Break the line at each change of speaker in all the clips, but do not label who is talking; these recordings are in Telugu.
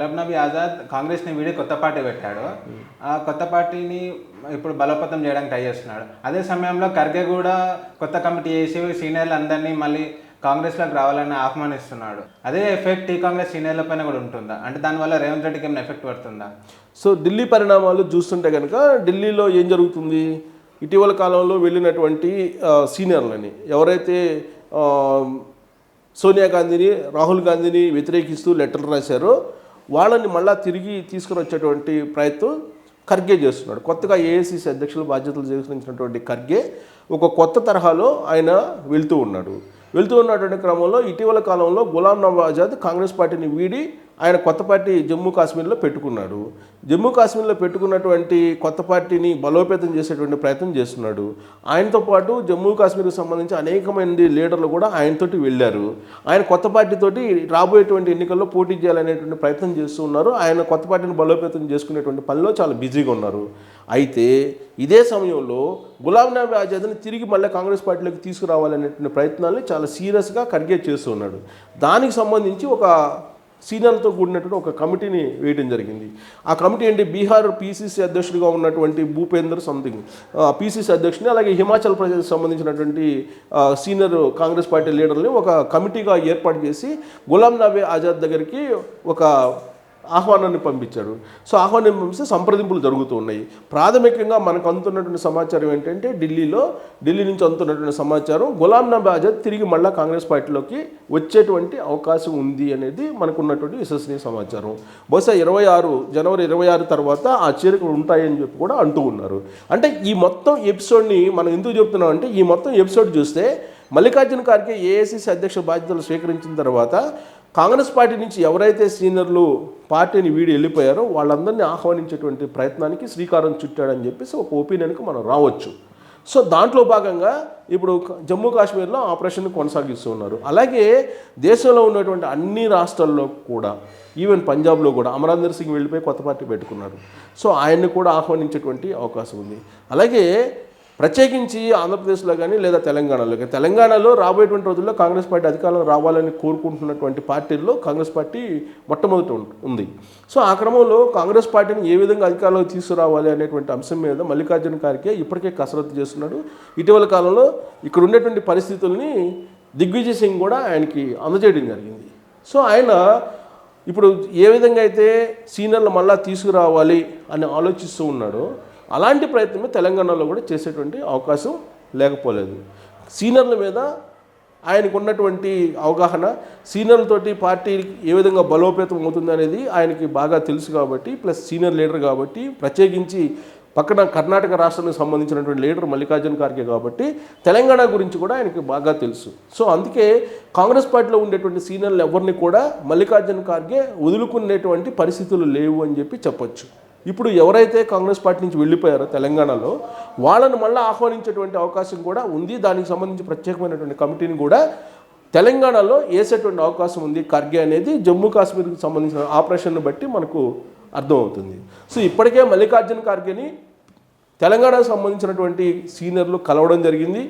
గులాబ్ నబీ ఆజాద్ కాంగ్రెస్ని వీడి కొత్త పార్టీ పెట్టాడు. ఆ కొత్త పార్టీని ఇప్పుడు బలోపేతం చేయడానికి ట్రై చేస్తున్నాడు. అదే సమయంలో ఖర్గే కూడా కొత్త కమిటీ చేసి సీనియర్లు అందరినీ మళ్ళీ కాంగ్రెస్లోకి రావాలని ఆహ్వానిస్తున్నాడు. అదే ఎఫెక్ట్ టీ కాంగ్రెస్ సీనియర్ల పైన కూడా ఉంటుందా? అంటే దానివల్ల రేవంత్ రెడ్డికి ఏమైనా ఎఫెక్ట్ పడుతుందా?
సో ఢిల్లీ పరిణామాలు చూస్తుంటే కనుక ఢిల్లీలో ఏం జరుగుతుంది? ఇటీవల కాలంలో వెళ్ళినటువంటి సీనియర్లని ఎవరైతే సోనియా గాంధీని రాహుల్ గాంధీని వ్యతిరేకిస్తూ లెటర్లు రాశారో వాళ్ళని మళ్ళా తిరిగి తీసుకుని వచ్చేటువంటి ప్రయత్నం ఖర్గే చేస్తున్నాడు. కొత్తగా ఏఐసిసి అధ్యక్షులు బాధ్యతలు చేసినటువంటి ఖర్గే ఒక కొత్త తరహాలో ఆయన వెళ్తూ ఉన్నాడు. వెళ్తూ ఉన్నటువంటి క్రమంలో ఇటీవల కాలంలో గులాం నబీ ఆజాద్ కాంగ్రెస్ పార్టీని వీడి ఆయన కొత్త పార్టీ జమ్మూ కాశ్మీర్లో పెట్టుకున్నాడు. జమ్మూ కాశ్మీర్లో పెట్టుకున్నటువంటి కొత్త పార్టీని బలోపేతం చేసేటువంటి ప్రయత్నం చేస్తున్నాడు. ఆయనతో పాటు జమ్మూ కాశ్మీర్కి సంబంధించి అనేక మంది లీడర్లు కూడా ఆయనతోటి వెళ్ళారు. ఆయన కొత్త పార్టీతోటి రాబోయేటువంటి ఎన్నికల్లో పోటీ చేయాలనేటువంటి ప్రయత్నం చేస్తూ ఉన్నారు. ఆయన కొత్త పార్టీని బలోపేతం చేసుకునేటువంటి పనిలో చాలా బిజీగా ఉన్నారు. అయితే ఇదే సమయంలో గులాం నబీ ఆజాద్ని తిరిగి మళ్ళీ కాంగ్రెస్ పార్టీలోకి తీసుకురావాలనేటువంటి ప్రయత్నాన్ని చాలా సీరియస్గా కడిగే చేస్తూ ఉన్నాడు. దానికి సంబంధించి ఒక సీనియర్లతో కూడినటువంటి ఒక కమిటీని వేయడం జరిగింది. ఆ కమిటీ ఏంటి? బీహార్ పీసీసీ అధ్యక్షుడిగా ఉన్నటువంటి భూపేందర్ సంథింగ్. పీసీసీ అధ్యక్షుని అలాగే హిమాచల్ ప్రదేశ్ సంబంధించినటువంటి సీనియర్ కాంగ్రెస్ పార్టీ లీడర్ని ఒక కమిటీగా ఏర్పాటు చేసి గులాం నబీ ఆజాద్ దగ్గరికి ఒక ఆహ్వానాన్ని పంపించాడు. సో ఆహ్వానం పంపిస్తే సంప్రదింపులు జరుగుతూ ఉన్నాయి. ప్రాథమికంగా మనకు అందుతున్నటువంటి సమాచారం ఏంటంటే ఢిల్లీలో ఢిల్లీ నుంచి అందుతున్నటువంటి సమాచారం గులాం నబీ ఆజాద్ తిరిగి మళ్ళీ కాంగ్రెస్ పార్టీలోకి వచ్చేటువంటి అవకాశం ఉంది అనేది మనకున్నటువంటి విశ్వసనీయ సమాచారం. బహుశా ఇరవై ఆరు జనవరి ఇరవై ఆరు తర్వాత ఆ చేరికలు ఉంటాయని చెప్పి కూడా అంటూ ఉన్నారు. అంటే ఈ మొత్తం ఎపిసోడ్ని మనం ఎందుకు చెప్తున్నాం అంటే ఈ మొత్తం ఎపిసోడ్ చూస్తే మల్లికార్జున ఖార్గే ఏఐసిసి అధ్యక్ష బాధ్యతలు స్వీకరించిన తర్వాత కాంగ్రెస్ పార్టీ నుంచి ఎవరైతే సీనియర్లు పార్టీని వీడి వెళ్ళిపోయారో వాళ్ళందరినీ ఆహ్వానించేటువంటి ప్రయత్నానికి శ్రీకారం చుట్టాడని చెప్పేసి ఒక ఒపీనియన్కి మనం రావచ్చు. సో దాంట్లో భాగంగా ఇప్పుడు జమ్మూ కాశ్మీర్లో ఆపరేషన్ కొనసాగిస్తూ ఉన్నారు. అలాగే దేశంలో ఉన్నటువంటి అన్ని రాష్ట్రాల్లో కూడా ఈవెన్ పంజాబ్లో కూడా అమరాందర్ సింగ్ వెళ్ళిపోయి కొత్త పార్టీ పెట్టుకున్నారు సో ఆయన్ని కూడా ఆహ్వానించేటువంటి అవకాశం ఉంది. అలాగే ప్రత్యేకించి ఆంధ్రప్రదేశ్లో కానీ లేదా తెలంగాణలో కానీ. తెలంగాణలో రాబోయేటువంటి రోజుల్లో కాంగ్రెస్ పార్టీ అధికారంలో రావాలని కోరుకుంటున్నటువంటి పార్టీల్లో కాంగ్రెస్ పార్టీ మొట్టమొదటి ఉంది. సో ఆ క్రమంలో కాంగ్రెస్ పార్టీని ఏ విధంగా అధికారంలోకి తీసుకురావాలి అనేటువంటి అంశం మీద మల్లికార్జున ఖార్గే ఇప్పటికే కసరత్తు చేస్తున్నాడు. ఇటీవల కాలంలో ఇక్కడ ఉండేటువంటి పరిస్థితుల్ని దిగ్విజయ్ సింగ్ కూడా ఆయనకి అందజేయడం జరిగింది. సో ఆయన ఇప్పుడు ఏ విధంగా అయితే సీనియర్లు మళ్ళా తీసుకురావాలి అని ఆలోచిస్తూ ఉన్నాడో అలాంటి ప్రయత్నమే తెలంగాణలో కూడా చేసేటువంటి అవకాశం లేకపోలేదు. సీనియర్ల మీద ఆయనకు ఉన్నటువంటి అవగాహన సీనియర్లతోటి పార్టీ ఏ విధంగా బలోపేతం అవుతుంది అనేది ఆయనకి బాగా తెలుసు కాబట్టి ప్లస్ సీనియర్ లీడర్ కాబట్టి ప్రత్యేకించి పక్కన కర్ణాటక రాష్ట్రానికి సంబంధించినటువంటి లీడర్ మల్లికార్జున ఖార్గే కాబట్టి తెలంగాణ గురించి కూడా ఆయనకి బాగా తెలుసు. సో అందుకే కాంగ్రెస్ పార్టీలో ఉండేటువంటి సీనియర్లు ఎవరిని కూడా మల్లికార్జున ఖార్గే వదులుకునేటువంటి పరిస్థితులు లేవు అని చెప్పి చెప్పొచ్చు. ఇప్పుడు ఎవరైతే కాంగ్రెస్ పార్టీ నుంచి వెళ్ళిపోయారో తెలంగాణలో వాళ్ళను మళ్ళీ ఆహ్వానించేటువంటి అవకాశం కూడా ఉంది. దానికి సంబంధించి ప్రత్యేకమైనటువంటి కమిటీని కూడా తెలంగాణలో వేసేటువంటి అవకాశం ఉంది. ఖర్గే అనేది జమ్మూ కాశ్మీర్కి సంబంధించిన ఆపరేషన్ను బట్టి మనకు అర్థమవుతుంది. సో ఇప్పటికే మల్లికార్జున ఖర్గేని తెలంగాణకు సంబంధించినటువంటి సీనియర్లు కలవడం జరిగింది.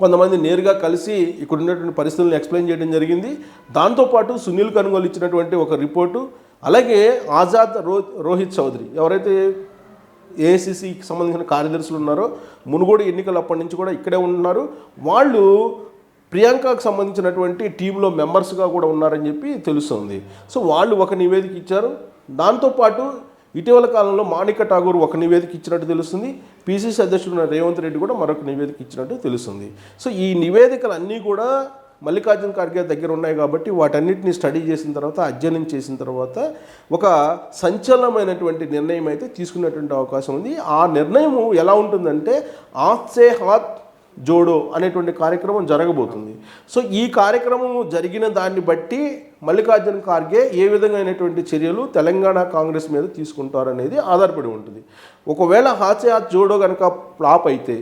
కొంతమంది నేరుగా కలిసి ఇక్కడ ఉన్నటువంటి పరిస్థితులను ఎక్స్ప్లెయిన్ చేయడం జరిగింది. దాంతోపాటు సునీల్ కనుగోలు ఇచ్చినటువంటి ఒక రిపోర్టు అలాగే ఆజాద్ రో రోహిత్ చౌదరి ఎవరైతే ఏఐసిసికి సంబంధించిన కార్యదర్శులు ఉన్నారో మునుగోడు ఎన్నికలు అప్పటి నుంచి కూడా ఇక్కడే ఉన్నారు వాళ్ళు ప్రియాంకకు సంబంధించినటువంటి టీంలో మెంబర్స్గా కూడా ఉన్నారని చెప్పి తెలుస్తుంది. సో వాళ్ళు ఒక నివేదిక ఇచ్చారు. దాంతోపాటు ఇటీవల కాలంలో మాణిక ఠాగూర్ ఒక నివేదిక ఇచ్చినట్టు తెలుస్తుంది. పిసిసి అధ్యక్షుడు ఉన్న రేవంత్ రెడ్డి కూడా మరొక నివేదిక ఇచ్చినట్టు తెలుస్తుంది. సో ఈ నివేదికలు అన్నీ కూడా మల్లికార్జున ఖార్గే దగ్గర ఉన్నాయి కాబట్టి వాటన్నిటిని స్టడీ చేసిన తర్వాత అధ్యయనం చేసిన తర్వాత ఒక సంచలనమైనటువంటి నిర్ణయం అయితే తీసుకునేటువంటి అవకాశం ఉంది. ఆ నిర్ణయం ఎలా ఉంటుందంటే ఆత్సే హాత్ జోడో అనేటువంటి కార్యక్రమం జరగబోతుంది. సో ఈ కార్యక్రమం జరిగిన దాన్ని బట్టి మల్లికార్జున ఖార్గే ఏ విధమైనటువంటి చర్యలు తెలంగాణ కాంగ్రెస్ మీద తీసుకుంటారనేది ఆధారపడి ఉంటుంది. ఒకవేళ హాత్సే హాత్ జోడో కనుక ఫ్లాప్ అయితే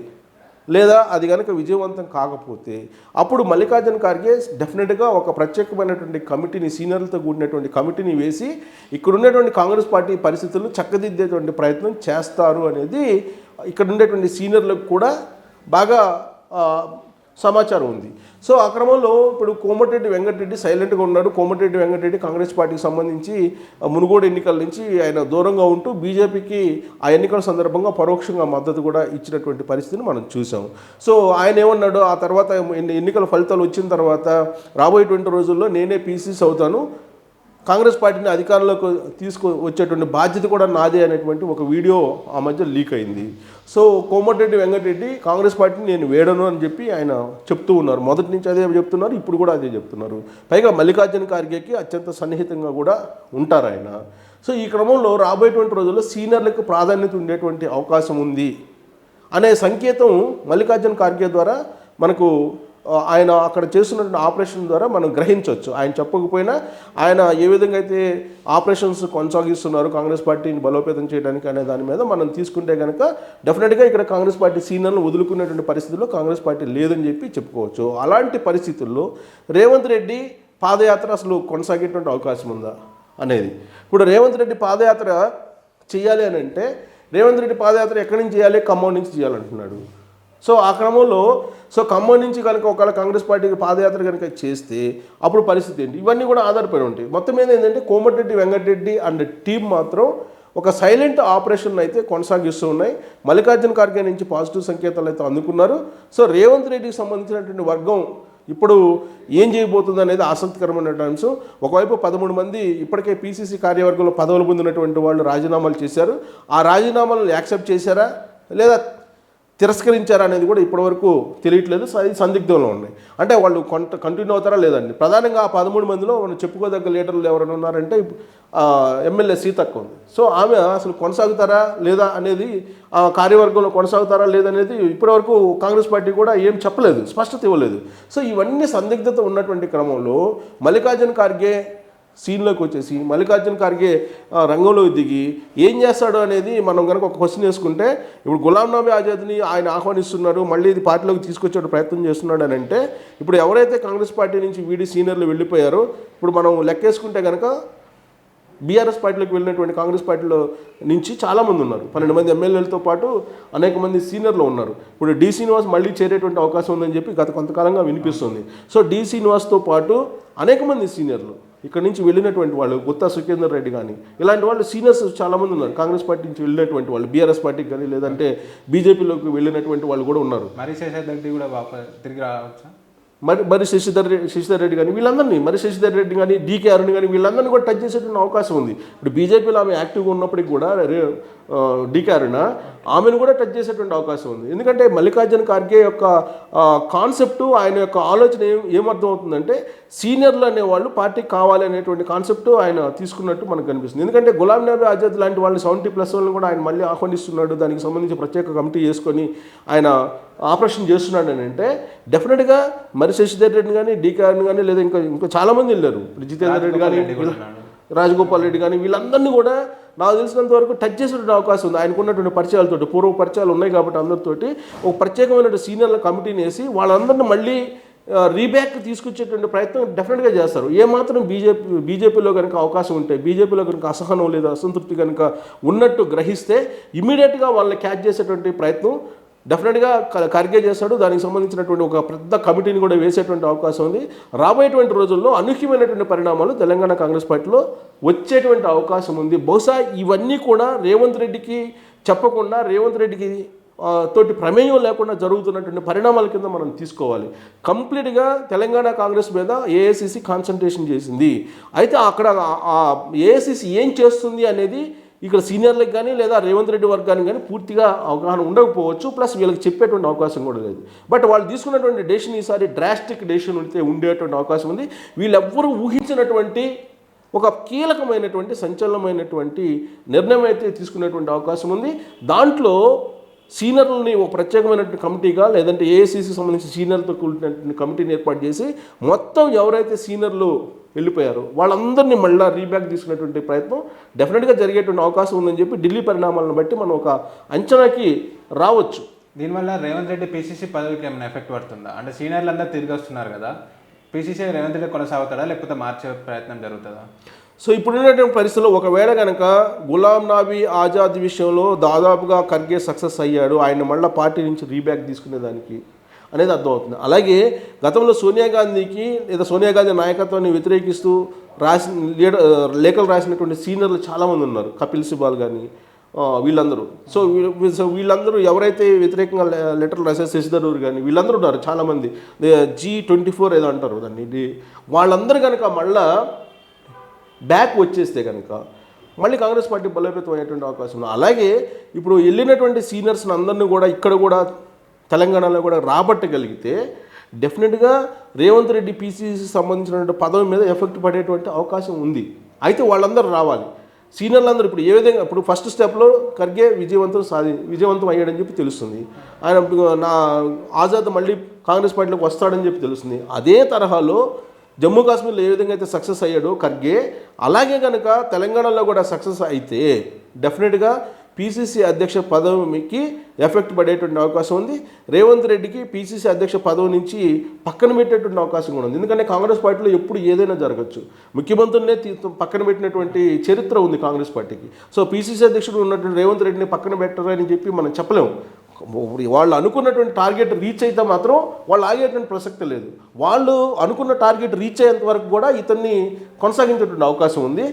లేదా అది కనుక విజయవంతం కాకపోతే అప్పుడు మల్లికార్జున ఖార్గే డెఫినెట్గా ఒక ప్రత్యేకమైనటువంటి కమిటీని సీనియర్లతో కూడినటువంటి కమిటీని వేసి ఇక్కడ ఉన్నటువంటి కాంగ్రెస్ పార్టీ పరిస్థితులను చక్కదిద్దేటువంటి ప్రయత్నం చేస్తారు అనేది ఇక్కడ ఉండేటువంటి సీనియర్లకు కూడా బాగా సమాచారం ఉంది. సో ఆ క్రమంలో ఇప్పుడు కోమటిరెడ్డి వెంకటరెడ్డి సైలెంట్గా ఉన్నాడు. కోమటిరెడ్డి వెంకటరెడ్డి కాంగ్రెస్ పార్టీకి సంబంధించి మునుగోడు ఎన్నికల నుంచి ఆయన దూరంగా ఉంటూ బీజేపీకి ఆ ఎన్నికల సందర్భంగా పరోక్షంగా మద్దతు కూడా ఇచ్చినటువంటి పరిస్థితిని మనం చూసాం సో ఆయన ఏమన్నాడు ఆ తర్వాత ఎన్నికల ఫలితాలు వచ్చిన తర్వాత రాబోయేటువంటి రోజుల్లో నేనే పీసీస్ అవుతాను. కాంగ్రెస్ పార్టీని అధికారంలోకి తీసుకు వచ్చేటువంటి బాధ్యత కూడా నాదే అనేటువంటి ఒక వీడియో ఆ మధ్య లీక్ అయింది. సో కోమటిరెడ్డి వెంకటరెడ్డి కాంగ్రెస్ పార్టీని నేను వేడను అని చెప్పి ఆయన చెప్తూ ఉన్నారు. మొదటి నుంచి అదే చెప్తున్నారు ఇప్పుడు కూడా అదే చెప్తున్నారు. పైగా మల్లికార్జున ఖార్గేకి అత్యంత సన్నిహితంగా కూడా ఉంటారు ఆయన. సో ఈ క్రమంలో రాబోయేటువంటి రోజుల్లో సీనియర్లకు ప్రాధాన్యత ఉండేటువంటి అవకాశం ఉంది అనే సంకేతం మల్లికార్జున ఖార్గే ద్వారా మనకు ఆయన అక్కడ చేస్తున్నటువంటి ఆపరేషన్ ద్వారా మనం గ్రహించవచ్చు. ఆయన చెప్పకపోయినా ఆయన ఏ విధంగా అయితే ఆపరేషన్స్ కొనసాగిస్తున్నారు కాంగ్రెస్ పార్టీని బలోపేతం చేయడానికి అనే దాని మీద మనం తీసుకుంటే కనుక డెఫినెట్గా ఇక్కడ కాంగ్రెస్ పార్టీ సీనియర్లు వదులుకునేటువంటి పరిస్థితుల్లో కాంగ్రెస్ పార్టీ లేదని చెప్పి చెప్పుకోవచ్చు. అలాంటి పరిస్థితుల్లో రేవంత్ రెడ్డి పాదయాత్ర అసలు కొనసాగేటువంటి అవకాశం ఉందా అనేది? ఇప్పుడు రేవంత్ రెడ్డి పాదయాత్ర చేయాలి అని అంటే రేవంత్ రెడ్డి పాదయాత్ర ఎక్కడి నుంచి చేయాలి? ఖమ్మం నుంచి చేయాలంటున్నాడు. సో ఆ క్రమంలో సో ఖమ్మం నుంచి కనుక ఒకవేళ కాంగ్రెస్ పార్టీకి పాదయాత్ర కనుక చేస్తే అప్పుడు పరిస్థితి ఏంటి? ఇవన్నీ కూడా ఆధారపడి ఉంటాయి. మొత్తం మీద ఏంటంటే కోమటిరెడ్డి వెంకటరెడ్డి అండ్ టీం మాత్రం ఒక సైలెంట్ ఆపరేషన్ అయితే కొనసాగిస్తూ ఉన్నాయి. మల్లికార్జున ఖార్గే నుంచి పాజిటివ్ సంకేతాలు అయితే అందుకున్నారు. సో రేవంత్ రెడ్డికి సంబంధించినటువంటి వర్గం ఇప్పుడు ఏం చేయబోతుంది అనేది ఆసక్తికరమైన అంశం. ఒకవైపు పదమూడు మంది ఇప్పటికే పీసీసీ కార్యవర్గంలో పదవులు పొందినటువంటి వాళ్ళు రాజీనామాలు చేశారు. ఆ రాజీనామాలను యాక్సెప్ట్ చేశారా? లేదా తిరస్కరించారా అనేది కూడా ఇప్పటివరకు తెలియట్లేదు. స- సందిగ్ధంలో ఉన్నాయి అంటే వాళ్ళు కొంట కంటిన్యూ అవుతారా లేదండి ప్రధానంగా ఆ పదమూడు మందిలో మనం చెప్పుకోదగ్గ లీడర్లు ఎవరైనా ఉన్నారంటే ఎమ్మెల్యే సీతక్క ఉంది. సో ఆమె అసలు కొనసాగుతారా లేదా అనేది ఆ కార్యవర్గంలో కొనసాగుతారా లేదనేది ఇప్పటివరకు కాంగ్రెస్ పార్టీ కూడా ఏం చెప్పలేదు స్పష్టత ఇవ్వలేదు. సో ఇవన్నీ సందిగ్ధత ఉన్నటువంటి క్రమంలో మల్లికార్జున ఖార్గే సీన్లోకి వచ్చేసి మల్లికార్జున ఖార్గే రంగంలో దిగి ఏం చేస్తాడు అనేది మనం కనుక ఒక క్వశ్చన్ వేసుకుంటే ఇప్పుడు గులాం నబీ ఆజాద్ని ఆయన ఆహ్వానిస్తున్నారు మళ్ళీ ఇది పార్టీలోకి తీసుకొచ్చే ప్రయత్నం చేస్తున్నాడు అని అంటే ఇప్పుడు ఎవరైతే కాంగ్రెస్ పార్టీ నుంచి వీడి సీనియర్లు వెళ్ళిపోయారో ఇప్పుడు మనం లెక్కేసుకుంటే కనుక బీఆర్ఎస్ పార్టీలోకి వెళ్ళినటువంటి కాంగ్రెస్ పార్టీలో నుంచి చాలామంది ఉన్నారు. పన్నెండు మంది ఎమ్మెల్యేలతో పాటు అనేక మంది సీనియర్లు ఉన్నారు. ఇప్పుడు డి శ్రీనివాస్ మళ్ళీ చేరేటువంటి అవకాశం ఉందని చెప్పి గత కొంతకాలంగా వినిపిస్తుంది. సో డి శ్రీనివాస్తో పాటు అనేక మంది సీనియర్లు ఇక్కడ నుంచి వెళ్ళినటువంటి వాళ్ళు గుత్తా సుఖేందర్ రెడ్డి కానీ ఇలాంటి వాళ్ళు సీనియర్స్ చాలామంది ఉన్నారు. కాంగ్రెస్ పార్టీ నుంచి వెళ్ళినటువంటి వాళ్ళు బీఆర్ఎస్ పార్టీకి కానీ లేదంటే బీజేపీలోకి వెళ్ళినటువంటి వాళ్ళు కూడా ఉన్నారు.
మరి శేషాద్ రెడ్డి కూడా తిరిగి రావచ్చా?
మరి మరి శశిధర్ రెడ్డి శశిధర్ రెడ్డి కానీ వీళ్ళందరినీ మరి శశిధర్ రెడ్డి కానీ డీకే అరుణ్ కానీ వీళ్ళందరినీ కూడా టచ్ చేసేటువంటి అవకాశం ఉంది. ఇప్పుడు బీజేపీలో ఆమె యాక్టివ్గా ఉన్నప్పటికీ కూడా డీకే అరుణ ఆమెను కూడా టచ్ చేసేటువంటి అవకాశం ఉంది. ఎందుకంటే మల్లికార్జున ఖార్గే యొక్క కాన్సెప్ట్ ఆయన యొక్క ఆలోచన ఏం ఏమర్థం అవుతుందంటే సీనియర్లు అనేవాళ్ళు పార్టీకి కావాలి అనేటువంటి కాన్సెప్ట్ ఆయన తీసుకున్నట్టు మనకు కనిపిస్తుంది. ఎందుకంటే గులాం నబీ ఆజాద్ లాంటి వాళ్ళు సెవెంటీ ప్లస్ వాళ్ళని కూడా ఆయన మళ్ళీ ఆహ్వానిస్తున్నాడు. దానికి సంబంధించి ప్రత్యేక కమిటీ చేసుకొని ఆయన ఆపరేషన్ చేస్తున్నాడు అని అంటే డెఫినెట్గా మరి శశిధర్ రెడ్డి కానీ డీకే కానీ లేదా ఇంకా ఇంకా చాలామంది వెళ్ళారు. జితేందర్ రెడ్డి కానీ. రాజగోపాల్ రెడ్డి కానీ వీళ్ళందరినీ కూడా నాకు తెలిసినంత వరకు టచ్ చేసేటువంటి అవకాశం ఉంది. ఆయనకు ఉన్నటువంటి పరిచయాలతోటి పూర్వ పరిచయాలు ఉన్నాయి కాబట్టి అందరితోటి ఒక ప్రత్యేకమైన సీనియర్ల కమిటీని వేసి వాళ్ళందరినీ మళ్ళీ రీబ్యాక్ తీసుకొచ్చేటువంటి ప్రయత్నం డెఫినెట్గా చేస్తారు. ఏమాత్రం బీజేపీ బీజేపీలో కనుక అవకాశం ఉంటే బీజేపీలో కనుక అసహనం లేదా అసంతృప్తి కనుక ఉన్నట్టు గ్రహిస్తే ఇమీడియట్గా వాళ్ళని క్యాచ్ చేసేటువంటి ప్రయత్నం డెఫినెట్గా ఖర్గే చేస్తాడు. దానికి సంబంధించినటువంటి ఒక పెద్ద కమిటీని కూడా వేసేటువంటి అవకాశం ఉంది. రాబోయేటువంటి రోజుల్లో అనూహ్యమైనటువంటి పరిణామాలు తెలంగాణ కాంగ్రెస్ పార్టీలో వచ్చేటువంటి అవకాశం ఉంది. బహుశా ఇవన్నీ కూడా రేవంత్ రెడ్డికి చెప్పకుండా రేవంత్ రెడ్డికి తోటి ప్రమేయం లేకుండా జరుగుతున్నటువంటి పరిణామాల కింద మనం తీసుకోవాలి. కంప్లీట్గా తెలంగాణ కాంగ్రెస్ మీద ఏఐసిసి కాన్సన్ట్రేషన్ చేసింది. అయితే అక్కడ ఏఐసిసి ఏం చేస్తుంది అనేది ఇక్కడ సీనియర్లకు కానీ లేదా రేవంత్ రెడ్డి వర్గానికి కానీ పూర్తిగా అవగాహన ఉండకపోవచ్చు. ప్లస్ వీళ్ళకి చెప్పేటువంటి అవకాశం కూడా లేదు. బట్ వాళ్ళు తీసుకున్నటువంటి డెసిషన్ ఈసారి డ్రాస్టిక్ డెసిషన్ ఉంటే ఉండేటువంటి అవకాశం ఉంది. వీళ్ళెవ్వరూ ఊహించినటువంటి ఒక కీలకమైనటువంటి సంచలనమైనటువంటి నిర్ణయం అయితే తీసుకునేటువంటి అవకాశం ఉంది. దాంట్లో సీనియర్లని ఒక ప్రత్యేకమైనటువంటి కమిటీగా లేదంటే ఏఐసీసీ సంబంధించి సీనియర్తో కూడినటువంటి కమిటీని ఏర్పాటు చేసి మొత్తం ఎవరైతే సీనియర్లు వెళ్ళిపోయారో వాళ్ళందరినీ మళ్ళీ రీబ్యాక్ తీసుకునేటువంటి ప్రయత్నం డెఫినెట్గా జరిగేటువంటి అవకాశం ఉందని చెప్పి ఢిల్లీ పరిణామాలను బట్టి మనం ఒక అంచనాకి రావచ్చు.
దీనివల్ల రేవంత్ రెడ్డి పీసీసీ పదవికి ఏమైనా ఎఫెక్ట్ పడుతుందా? అంటే సీనియర్లు అందరూ తిరిగి వస్తున్నారు కదా. పీసీసీ రేవంత్ రెడ్డి కొనసాగుతాడా లేకపోతే మార్చే ప్రయత్నం జరుగుతుందా?
సో ఇప్పుడున్నటువంటి పరిస్థితుల్లో ఒకవేళ కనుక గులాం నబీ ఆజాద్ విషయంలో దాదాపుగా ఖర్గే సక్సెస్ అయ్యాడు ఆయన మళ్ళీ పార్టీ నుంచి రీబ్యాక్ తీసుకునేదానికి అనేది అర్థమవుతుంది. అలాగే గతంలో సోనియా గాంధీకి లేదా సోనియా గాంధీ నాయకత్వాన్ని వ్యతిరేకిస్తూ రాసిన లీడర్ లేఖలు రాసినటువంటి సీనియర్లు చాలామంది ఉన్నారు కపిల్ సిబాల్ కానీ వీళ్ళందరూ. సో వీ- సో వీళ్ళందరూ ఎవరైతే వ్యతిరేకంగా లె- లెటర్లు రాశారు శశిధరూర్ కానీ వీళ్ళందరూ ఉన్నారు చాలామంది. జీ ట్వంటీ ఫోర్ ఏదో అంటారు దాన్ని. వాళ్ళందరూ కనుక మళ్ళీ బ్యాక్ వచ్చేస్తే కనుక మళ్ళీ కాంగ్రెస్ పార్టీ బలోపేతం అయ్యేటువంటి అవకాశం ఉంది. అలాగే ఇప్పుడు వెళ్ళినటువంటి సీనియర్స్ని అందరినీ కూడా ఇక్కడ కూడా తెలంగాణలో కూడా రాబట్టగలిగితే డెఫినెట్గా రేవంత్ రెడ్డి పీసీసీ సంబంధించినటువంటి పదవి మీద ఎఫెక్ట్ పడేటువంటి అవకాశం ఉంది. అయితే వాళ్ళందరూ రావాలి. సీనియర్లు అందరూ ఇప్పుడు ఏ విధంగా ఇప్పుడు ఫస్ట్ స్టెప్లో ఖర్గే విజయవంతం సాధి విజయవంతం అయ్యాడని చెప్పి తెలుస్తుంది. ఆయన నా ఆజాద్ మళ్ళీ కాంగ్రెస్ పార్టీలోకి వస్తాడని చెప్పి తెలుస్తుంది. అదే తరహాలో జమ్మూ కాశ్మీర్లో ఏ విధంగా అయితే సక్సెస్ అయ్యాడో ఖర్గే అలాగే కనుక తెలంగాణలో కూడా సక్సెస్ అయితే డెఫినెట్గా పీసీసీ అధ్యక్ష పదవికి ఎఫెక్ట్ పడేటువంటి అవకాశం ఉంది. రేవంత్ రెడ్డికి పీసీసీ అధ్యక్ష పదవి నుంచి పక్కన పెట్టేటువంటి అవకాశం కూడా ఉంది. ఎందుకంటే కాంగ్రెస్ పార్టీలో ఎప్పుడు ఏదైనా జరగచ్చు. ముఖ్యమంత్రినే పక్కన పెట్టినటువంటి చరిత్ర ఉంది కాంగ్రెస్ పార్టీకి. సో పీసీసీ అధ్యక్షుడు ఉన్నటువంటి రేవంత్ రెడ్డిని పక్కన పెట్టరని చెప్పి మనం చెప్పలేము. వాళ్ళు అనుకున్నటువంటి టార్గెట్ రీచ్ అయితే మాత్రం వాళ్ళు ఆగేటువంటి ప్రసక్తి లేదు. వాళ్ళు అనుకున్న టార్గెట్ రీచ్ అయ్యేంత వరకు కూడా ఇతన్ని కొనసాగించేటువంటి అవకాశం ఉంది.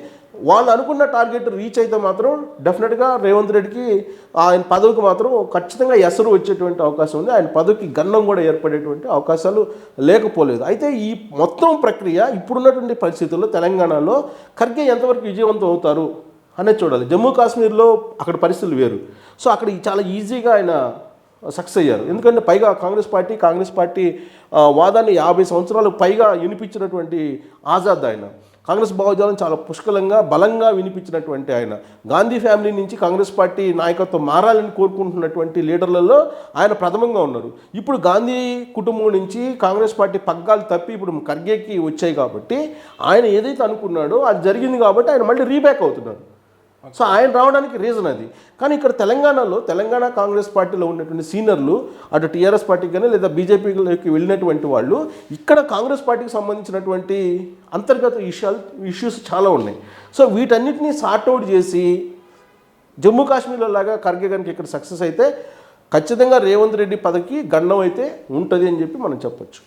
వాళ్ళు అనుకున్న టార్గెట్ రీచ్ అయితే మాత్రం డెఫినెట్గా రేవంత్ రెడ్డికి ఆయన పదవికి మాత్రం ఖచ్చితంగా ఎసరు వచ్చేటువంటి అవకాశం ఉంది. ఆయన పదవికి గన్నం కూడా ఏర్పడేటువంటి అవకాశాలు లేకపోలేదు. అయితే ఈ మొత్తం ప్రక్రియ ఇప్పుడున్నటువంటి పరిస్థితుల్లో తెలంగాణలో ఖర్గే ఎంతవరకు విజయవంతం అవుతారు? అనేది చూడాలి. జమ్మూ కాశ్మీర్లో అక్కడ పరిస్థితులు వేరు. సో అక్కడ చాలా ఈజీగా ఆయన సక్సెస్ అయ్యారు. ఎందుకంటే పైగా కాంగ్రెస్ పార్టీ కాంగ్రెస్ పార్టీ వాదాన్ని యాభై సంవత్సరాలు పైగా వినిపించినటువంటి ఆజాద్ ఆయన. కాంగ్రెస్ భావజాలం చాలా పుష్కలంగా బలంగా వినిపించినటువంటి ఆయన. గాంధీ ఫ్యామిలీ నుంచి కాంగ్రెస్ పార్టీ నాయకత్వం మారాలని కోరుకుంటున్నటువంటి లీడర్లలో ఆయన ప్రథమంగా ఉన్నారు. ఇప్పుడు గాంధీ కుటుంబం నుంచి కాంగ్రెస్ పార్టీ పగ్గాలు తప్పి ఇప్పుడు ఖర్గేకి వచ్చాయి కాబట్టి ఆయన ఏదైతే అనుకున్నాడో అది జరిగింది కాబట్టి ఆయన మళ్ళీ రీబ్యాక్ అవుతున్నాడు సో ఆయన రావడానికి రీజన్ అది. కానీ ఇక్కడ తెలంగాణలో తెలంగాణ కాంగ్రెస్ పార్టీలో ఉన్నటువంటి సీనియర్లు అటు టీఆర్ఎస్ పార్టీకి కానీ లేదా బీజేపీలోకి వెళ్ళినటువంటి వాళ్ళు ఇక్కడ కాంగ్రెస్ పార్టీకి సంబంధించినటువంటి అంతర్గత విషయాలు ఇష్యూస్ చాలా ఉన్నాయి. సో వీటన్నిటినీ సార్ట్అవుట్ చేసి జమ్మూ కాశ్మీర్లో లాగా ఖర్గే కనుక ఇక్కడ సక్సెస్ అయితే ఖచ్చితంగా రేవంత్ రెడ్డి పదకి గండం అయితే ఉంటుంది అని చెప్పి మనం చెప్పొచ్చు.